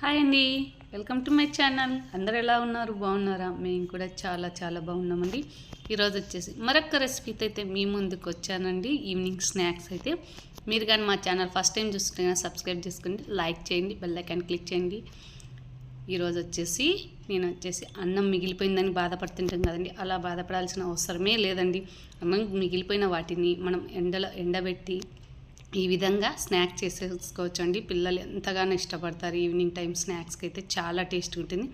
Hi అండి. Welcome to my channel అందరు ఎలా ఉన్నారు? బాగున్నారా? మేము కూడా చాలా చాలా బాగున్నామండి. ఈరోజు వచ్చేసి మరొక రెసిపీతో అయితే మీ ముందుకు వచ్చానండి. ఈవినింగ్ స్నాక్స్ అయితే. మీరు కానీ మా ఛానల్ ఫస్ట్ టైం చూస్తుంటే కానీ సబ్స్క్రైబ్ చేసుకోండి లైక్ చేయండి బెల్ ఐకాన్ క్లిక్ చేయండి. ఈరోజు వచ్చేసి నేను వచ్చేసి అన్నం మిగిలిపోయిందని బాధపడుతుంటాం కదండి. అలా బాధపడాల్సిన అవసరమే లేదండి. అన్నం మిగిలిపోయిన వాటిని మనం ఎండలో ఎండబెట్టి ఈ విధంగా స్నాక్ చేసేసుకోవచ్చు అండి పిల్లలు ఎంతగానో ఇష్టపడతారు. ఈవినింగ్ టైం స్నాక్స్కి అయితే చాలా టేస్ట్ ఉంటుంది.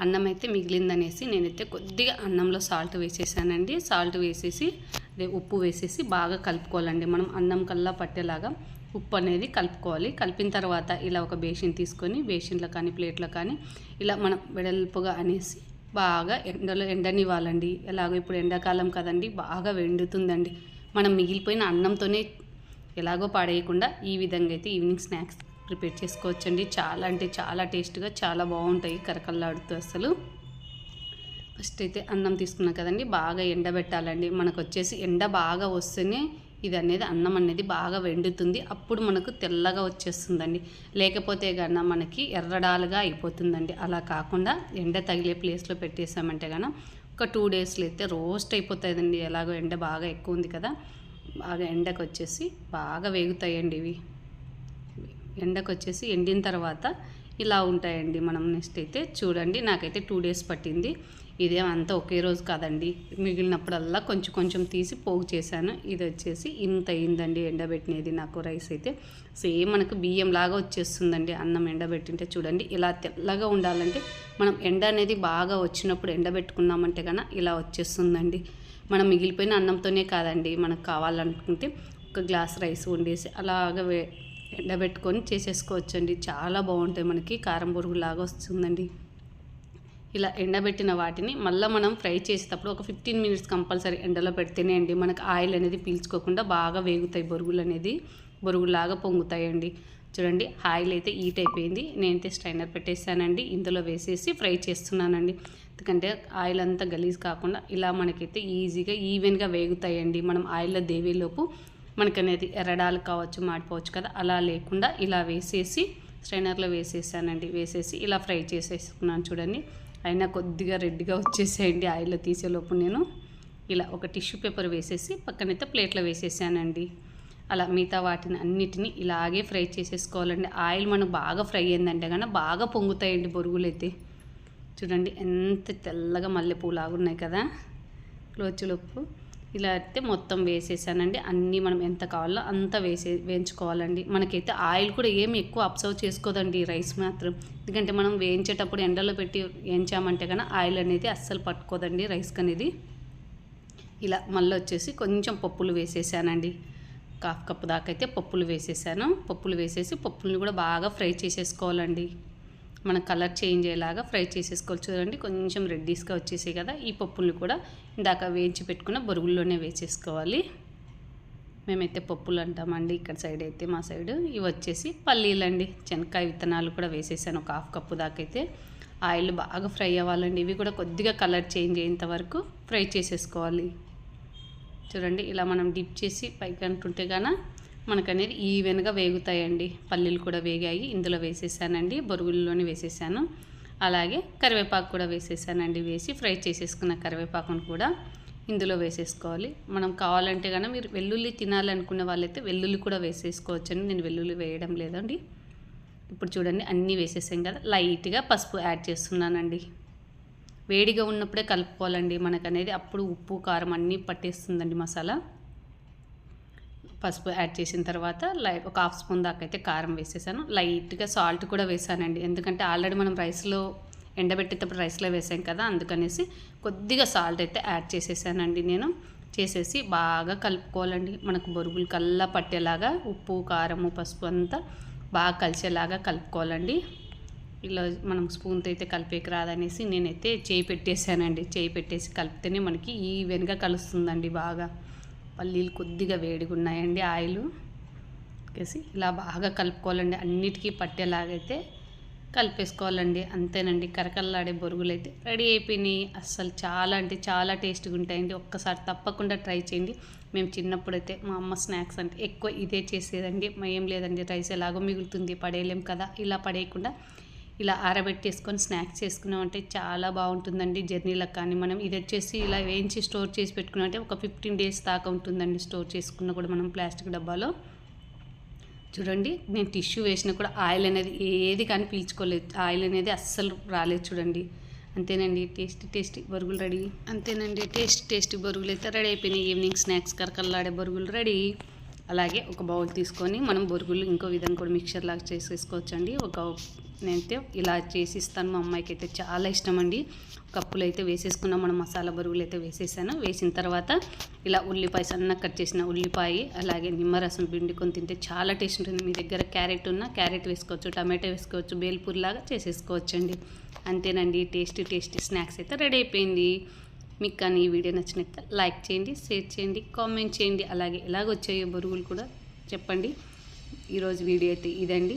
అన్నం అయితే మిగిలిందనేసి నేనైతే కొద్దిగా అన్నంలో సాల్ట్ వేసేసానండి. సాల్ట్ వేసేసి అదే ఉప్పు వేసేసి బాగా కలుపుకోవాలండి. మనం అన్నం కల్లా పట్టేలాగా ఉప్పు అనేది కలుపుకోవాలి. కలిపిన తర్వాత ఇలా ఒక బేసిన్ తీసుకొని బేసిన్లో కానీ ప్లేట్లో కానీ ఇలా మనం వెడల్పుగా అనేసి బాగా ఎండలో ఎండనివ్వాలండి. ఎలాగో ఇప్పుడు ఎండాకాలం కదండి బాగా వెండుతుందండి. మనం మిగిలిపోయిన అన్నంతోనే ఎలాగో పాడేయకుండా ఈ విధంగా అయితే ఈవినింగ్ స్నాక్స్ ప్రిపేర్ చేసుకోవచ్చండి. చాలా అంటే చాలా టేస్ట్గా చాలా బాగుంటాయి కరకల్లాడుతూ అసలు ఫస్ట్ అయితే అన్నం తీసుకున్నాం కదండి బాగా ఎండబెట్టాలండి. మనకు వచ్చేసి ఎండ బాగా వస్తేనే ఇది అనేది అన్నం అనేది బాగా వెండుతుంది. అప్పుడు మనకు తెల్లగా వచ్చేస్తుందండి. లేకపోతే కన్నా మనకి ఎర్రడాలుగా అయిపోతుందండి. అలా కాకుండా ఎండ తగిలే ప్లేస్లో పెట్టేసామంటే కన్నా ఒక టూ డేస్లో అయితే రోస్ట్ అయిపోతుందండి. ఎలాగో ఎండ బాగా ఎక్కువ ఉంది కదా. బాగా ఎండకు వచ్చేసి బాగా వేగుతాయండి ఇవి. ఎండకు వచ్చేసి ఎండిన తర్వాత ఇలా ఉంటాయండి. మనం నెక్స్ట్ అయితే చూడండి నాకైతే టూ డేస్ పట్టింది. ఇదేం అంతా ఒకే రోజు కాదండి. మిగిలినప్పుడల్లా కొంచెం కొంచెం తీసి పోగు చేశాను. ఇది వచ్చేసి ఇంత అయిందండి ఎండబెట్టినది నాకు రైస్ అయితే. సేమ్ మనకు బియ్యం లాగా వచ్చేస్తుందండి అన్నం ఎండబెట్టింటే చూడండి ఇలా తెల్లగా ఉండాలంటే మనం ఎండ అనేది బాగా వచ్చినప్పుడు ఎండబెట్టుకున్నామంటే కన్నా ఇలా వచ్చేస్తుందండి. మనం మిగిలిపోయిన అన్నంతోనే కాదండి. మనకు కావాలనుకుంటే ఒక గ్లాస్ రైస్ వండేసి అలాగ వే ఎండబెట్టుకొని చేసేసుకోవచ్చండి. చాలా బాగుంటాయి మనకి. కారం బొరుగు లాగా వస్తుందండి. ఇలా ఎండబెట్టిన వాటిని మళ్ళీ మనం ఫ్రై చేసేటప్పుడు ఒక ఫిఫ్టీన్ మినిట్స్ కంపల్సరీ ఎండలో పెడితేనే అండి. మనకు ఆయిల్ అనేది పీల్చుకోకుండా బాగా వేగుతాయి బొరుగులు అనేది బొరుగులాగా పొంగుతాయండి. చూడండి ఆయిల్ అయితే హీట్ అయిపోయింది. నేనైతే స్ట్రైనర్ పెట్టేసానండి ఇందులో వేసేసి ఫ్రై చేస్తున్నానండి. ఎందుకంటే ఆయిల్ అంతా గలీజ్ కాకుండా ఇలా మనకైతే ఈజీగా ఈవెన్గా వేగుతాయండి. మనం ఆయిల్లో దేవేలోపు మనకనేది ఎర్రడాలు కావచ్చు మాడిపోవచ్చు కదా అలా లేకుండా ఇలా వేసేసి స్ట్రైనర్లో వేసేసానండి. వేసేసి ఇలా ఫ్రై చేసేసుకున్నాను చూడండి. అయినా కొద్దిగా రెడ్గా వచ్చేసేయండి ఆయిల్లో తీసేలోపు నేను. ఇలా ఒక టిష్యూ పేపర్ వేసేసి పక్కనైతే ప్లేట్లో వేసేసానండి. అలా మిగతా వాటిని అన్నిటిని ఇలాగే ఫ్రై చేసేసుకోవాలండి. ఆయిల్ మనకు బాగా ఫ్రై అయిందంటే కానీ బాగా పొంగుతాయండి బొరుగులు అయితే చూడండి ఎంత తెల్లగా మల్లెపూలాగా ఉన్నాయి కదా. లోచులొప్పు ఇలా అయితే మొత్తం వేసేసానండి. అన్నీ మనం ఎంత కావాలో అంత వేసే వేయించుకోవాలండి. మనకైతే ఆయిల్ కూడా ఏమి ఎక్కువ అబ్సర్వ్ చేసుకోదండి రైస్ మాత్రం. ఎందుకంటే మనం వేయించేటప్పుడు ఎండలో పెట్టి వేయించామంటే కన్నా ఆయిల్ అనేది అస్సలు పట్టుకోదండి రైస్కి అనేది ఇలా మళ్ళీ వచ్చేసి కొంచెం పప్పులు వేసేసానండి. హాఫ్ కప్పు దాకా అయితే పప్పులు వేసేసాను. పప్పులు వేసేసి పప్పుల్ని కూడా బాగా ఫ్రై చేసేసుకోవాలండి. మన కలర్ చేంజ్ అయ్యేలాగా ఫ్రై చేసేసుకోవాలి చూడండి. కొంచెం రెడ్డీస్గా వచ్చేసాయి కదా ఈ పప్పుల్ని కూడా ఇందాక వేయించి పెట్టుకున్న బొరుగుల్లోనే వేసేసుకోవాలి. మేమైతే పప్పులు అంటామండి ఇక్కడ సైడ్ అయితే మా సైడ్ ఇవి వచ్చేసి పల్లీలండి. శనక్కాయ విత్తనాలు కూడా వేసేసాను ఒక హాఫ్ కప్పు దాకా అయితే ఆయిల్ బాగా ఫ్రై అవ్వాలండి. ఇవి కూడా కొద్దిగా కలర్ చేంజ్ అయ్యేంత వరకు ఫ్రై చేసేసుకోవాలి. చూడండి ఇలా మనం డిప్ చేసి పైకి అంటుంటే గాన మనకనేది ఈవెన్గా వేగుతాయండి. పల్లీలు కూడా వేగాయి. ఇందులో వేసేసానండి. బొరుగుల్లోనే వేసేసాను. అలాగే కరివేపాకు కూడా వేసేసానండి. వేసి ఫ్రై చేసేసుకున్న కరివేపాకును కూడా ఇందులో వేసేసుకోవాలి. మనం కావాలంటే కనుక మీరు వెల్లుల్లి తినాలనుకున్న వాళ్ళైతే వెల్లుల్లి కూడా వేసేసుకోవచ్చండి. నేను వెల్లుల్లి వేయడం లేదండి. ఇప్పుడు చూడండి అన్నీ వేసేసాం కదా. లైట్గా పసుపు యాడ్ చేస్తున్నానండి. వేడిగా ఉన్నప్పుడే కలుపుకోవాలండి. మనకనేది అప్పుడు ఉప్పు కారం అన్నీ పట్టేస్తుందండి మసాలా. పసుపు యాడ్ చేసిన తర్వాత లైట్ ఒక హాఫ్ స్పూన్ దాకా అయితే కారం వేసేసాను. లైట్గా సాల్ట్ కూడా వేసానండి. ఎందుకంటే ఆల్రెడీ మనం రైస్లో ఎండబెట్టేటప్పుడు రైస్లో వేసాం కదా అందుకనేసి కొద్దిగా సాల్ట్ అయితే యాడ్ చేసేసానండి నేను. చేసేసి బాగా కలుపుకోవాలండి. మనకు బొరుగులు కల్లా పట్టేలాగా ఉప్పు కారము పసుపు అంతా బాగా కలిసేలాగా కలుపుకోవాలండి. ఇలా మనం స్పూన్తో అయితే కలిపేకి రాదనేసి నేనైతే చేయి పెట్టేశానండి. చేయి పెట్టేసి కలిపితేనే మనకి ఈవెన్గా కలుస్తుందండి బాగా. పల్లీలు కొద్దిగా వేడిగా ఉన్నాయండి ఆయిల్. వేసి ఇలా బాగా కలుపుకోవాలండి. అన్నిటికీ పట్టేలాగైతే కలిపేసుకోవాలండి. అంతేనండి. కరకల్లాడే బొరుగులు అయితే రెడీ అయిపోయినాయి. అస్సలు చాలా అంటే చాలా టేస్ట్గా ఉంటాయండి. ఒక్కసారి తప్పకుండా ట్రై చేయండి. మేము చిన్నప్పుడైతే మా అమ్మ స్నాక్స్ అంటే ఎక్కువ ఇదే చేసేదండి. ఏం లేదండి. రైస్ ఎలాగో మిగులుతుంది. పడేయలేం కదా. ఇలా పడేయకుండా ఇలా ఆరబెట్టేసుకొని స్నాక్స్ చేసుకున్నామంటే చాలా బాగుంటుందండి జర్నీలకు కానీ. మనం ఇది వచ్చేసి ఇలా వేయించి స్టోర్ చేసి పెట్టుకున్నామంటే ఒక ఫిఫ్టీన్ డేస్ దాకా ఉంటుందండి స్టోర్ చేసుకున్న కూడా మనం ప్లాస్టిక్ డబ్బాలో. చూడండి నేను టిష్యూ వేసినా కూడా ఆయిల్ అనేది ఏది కానీ పీల్చుకోలేదు. ఆయిల్ అనేది అస్సలు రాలేదు చూడండి. అంతేనండి టేస్టీ టేస్టీ బరుగులు రెడీ. అంతేనండి టేస్ట్ టేస్టీ బరుగులు అయితే రెడీ అయిపోయినాయి. ఈవినింగ్ స్నాక్స్ కరకల్లాడే బరుగులు రెడీ. అలాగే ఒక బౌల్ తీసుకొని మనం బొరుగులు ఇంకో విధంగా కూడా మిక్చర్ లాగా చేసేసుకోవచ్చండి. ఒక నేనైతే ఇలా చేసి ఇస్తాను మా అమ్మాయికి అయితే చాలా ఇష్టం అండి కప్పులు అయితే వేసేసుకున్నాం మనం మసాలా బరువులు అయితే వేసేసాను. వేసిన తర్వాత ఇలా ఉల్లిపాయ సన్న కట్ చేసిన ఉల్లిపాయ అలాగే నిమ్మరసం పిండుకొని తింటే చాలా టేస్ట్ ఉంటుంది. మీ దగ్గర క్యారెట్ ఉన్న క్యారెట్ వేసుకోవచ్చు టమాటో వేసుకోవచ్చు బేల్పూరిలాగా చేసేసుకోవచ్చండి. అంతేనండి టేస్టీ టేస్టీ స్నాక్స్ అయితే రెడీ అయిపోయింది. మీకు కానీ ఈ వీడియో నచ్చినట్లయితే లైక్ చేయండి షేర్ చేయండి కామెంట్ చేయండి. అలాగే ఎలాగొచ్చాయో బరువులు కూడా చెప్పండి. ఈరోజు వీడియో అయితే ఇదండి.